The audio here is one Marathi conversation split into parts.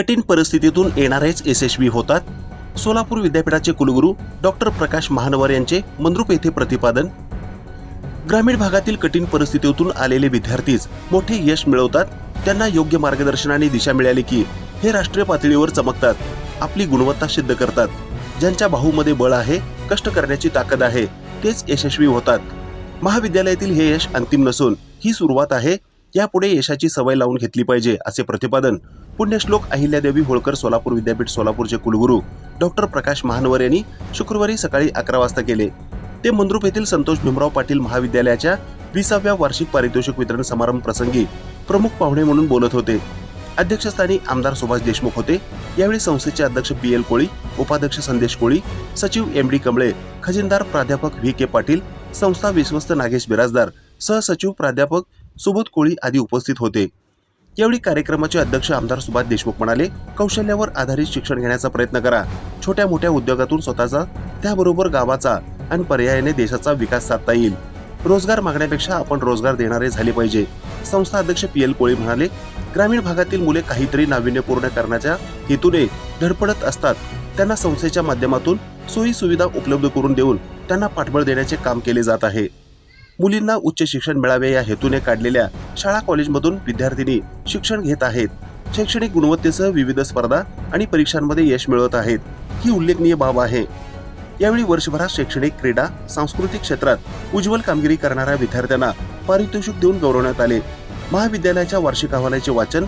कठीण परिस्थितीतून येणारेच यशस्वी होतात. सोलापूर विद्यापीठाचे कुलगुरू डॉक्टर प्रकाश महानवर यांचे मंद्रुप येथे प्रतिपादन. ग्रामीण भागातील कठीण परिस्थितीतून आलेले विद्यार्थीच मोठे यश मिळवतात. त्यांना योग्य मार्गदर्शन आणि दिशा मिळाली की हे राष्ट्रीय पातळीवर चमकतात. आपली गुणवत्ता सिद्ध करतात. ज्यांच्या बाहूमध्ये बळ आहे कष्ट करण्याची ताकद आहे तेच यशस्वी होतात. महाविद्यालयातील हे यश अंतिम नसून ही सुरुवात आहे. यापुढे यशाची सवय लावून घेतली पाहिजे असे प्रतिपादन पुण्यश्लोक अहिल्यादेवी होळकर सोलापूर विद्यापीठ सोलापूरचे कुलगुरू डॉक्टर प्रकाश महानवर यांनी शुक्रवारी सकाळी अकरा वाजता केले. ते मंद्रुप येथील संतोष भीमराव पाटील महाविद्यालयाच्या विसाव्या वार्षिक पारितोषिक वितरण समारंभ प्रसंगी प्रमुख पाहुणे म्हणून बोलत होते. अध्यक्षस्थानी आमदार सुभाष देशमुख होते. यावेळी संस्थेचे अध्यक्ष पी एल कोळी उपाध्यक्ष संदेश कोळी सचिव एम डी कमळे खजिनदार प्राध्यापक व्ही के पाटील संस्था विश्वस्त नागेश बिराजदार सहसचिव प्राध्यापक सुबोध कोळी आदी उपस्थित होते. यावेळी कार्यक्रमाचे अध्यक्ष आमदार सुभाष देशमुख म्हणाले कौशल्यावर आधारित शिक्षण घेण्याचा प्रयत्न करा. छोट्या मोठ्या उद्योगातून स्वतःचा त्याबरोबर गावाचा आणि पर्यायाने देशाचा विकास साधता येईल. रोजगार मागण्यापेक्षा आपण रोजगार देणारे झाले पाहिजे. संस्था अध्यक्ष पी एल कोळी म्हणाले ग्रामीण भागातील मुले काहीतरी नाविन्यपूर्ण करण्याच्या हेतूने धडपडत असतात. त्यांना संस्थेच्या माध्यमातून सोयी सुविधा उपलब्ध करून देऊन त्यांना पाठबळ देण्याचे काम केले जात आहे. मुलींना उच्च शिक्षण मिळावे या हेतूने काढलेल्या शाळा कॉलेजमधून विद्यार्थिनी शिक्षण घेत आहेत. शैक्षणिक गुणवत्तेसह विविध स्पर्धा आणि परीक्षांमध्ये यश मिळवत आहेत. ही उल्लेखनीय बाब आहे. यावेळी वर्षभरात शैक्षणिक क्रीडा सांस्कृतिक क्षेत्रात उज्ज्वल कामगिरी करणाऱ्या विद्यार्थ्यांना पारितोषिक देऊन गौरवण्यात आले. महाविद्यालयाच्या वार्षिक अहवालाचे वाचन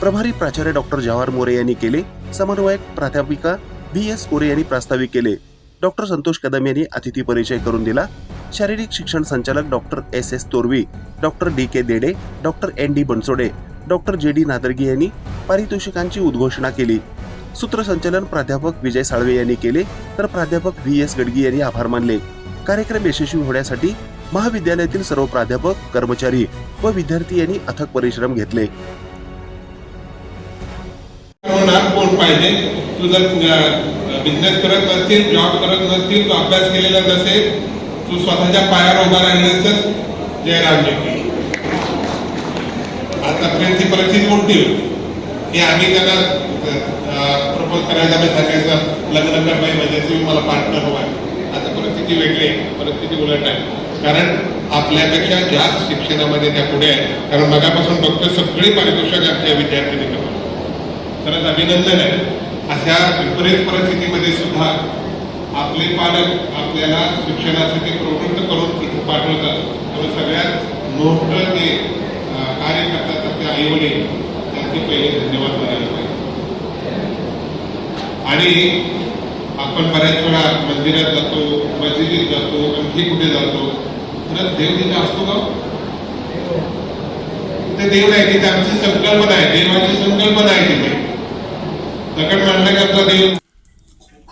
प्रभारी प्राचार्य डॉक्टर जवाहर मोरे यांनी केले. समन्वयक प्राध्यापिका बी एस कोरे यांनी प्रास्ताविक केले. डॉक्टर संतोष कदम यांनी अतिथी परिचय करून दिला. शारीरिक शिक्षण संचालक doctor S S Torvi doctor D K Dede doctor N D Bansode doctor J D Nadargi यांनी पारितोषिकांची उद्घोषणा केली. सूत्रसंचालन प्राध्यापक विजय साळवे यांनी केले तर प्राध्यापक व्ही एस गडगी यांनी आभार मानले. कार्यक्रम यशस्वी होण्यासाठी महाविद्यालयातील सर्व प्राध्यापक कर्मचारी व विद्यार्थी यांनी अथक परिश्रम घेतले. कोण पाहिजे. तू जर बिझनेस करत नसतील जॉब करत नसतील तू अभ्यास केलेला नसेल तू स्वतःच्या पायावर उभा राहिलेस तर जयराम आता आतापर्यंतची परिस्थिती मोठी होती. की आम्ही त्यांना प्रपोज करायला आम्ही सांगायचं लग्न करणे म्हणजे तुम्ही मला पार्टनर हवा आता परिस्थिती वेगळी आहे. परिस्थिती उलट आहे. कारण आपल्यापेक्षा जास्त शिक्षणामध्ये त्या पुढे आहे कारण मगापासून बघतो सगळी पारितोषिक आमच्या विद्यार्थ्यांनी करतात खरंच अभिनंदन आहे. अशा विपरीत परिस्थितीमध्ये सुद्धा आपले पालक आपल्याला शिक्षणासाठी प्रवृत्त करून इथे पाठवतात. त्यामुळे सगळ्यात मोठं ते कार्य करतात आपले आई वडील त्यांचे पहिले धन्यवाद मानायला पाहिजे. आणि आपण बऱ्याच वेळा मंदिरात जातो मस्जिदीत जातो आणखी कुठे जातो? खरंच देव तिथे असतो का हो? ते देव नाही तिथे आमची संकल्पना आहे देवाची संकल्पना आहे तिथे. दगड मांडण्याकरता देव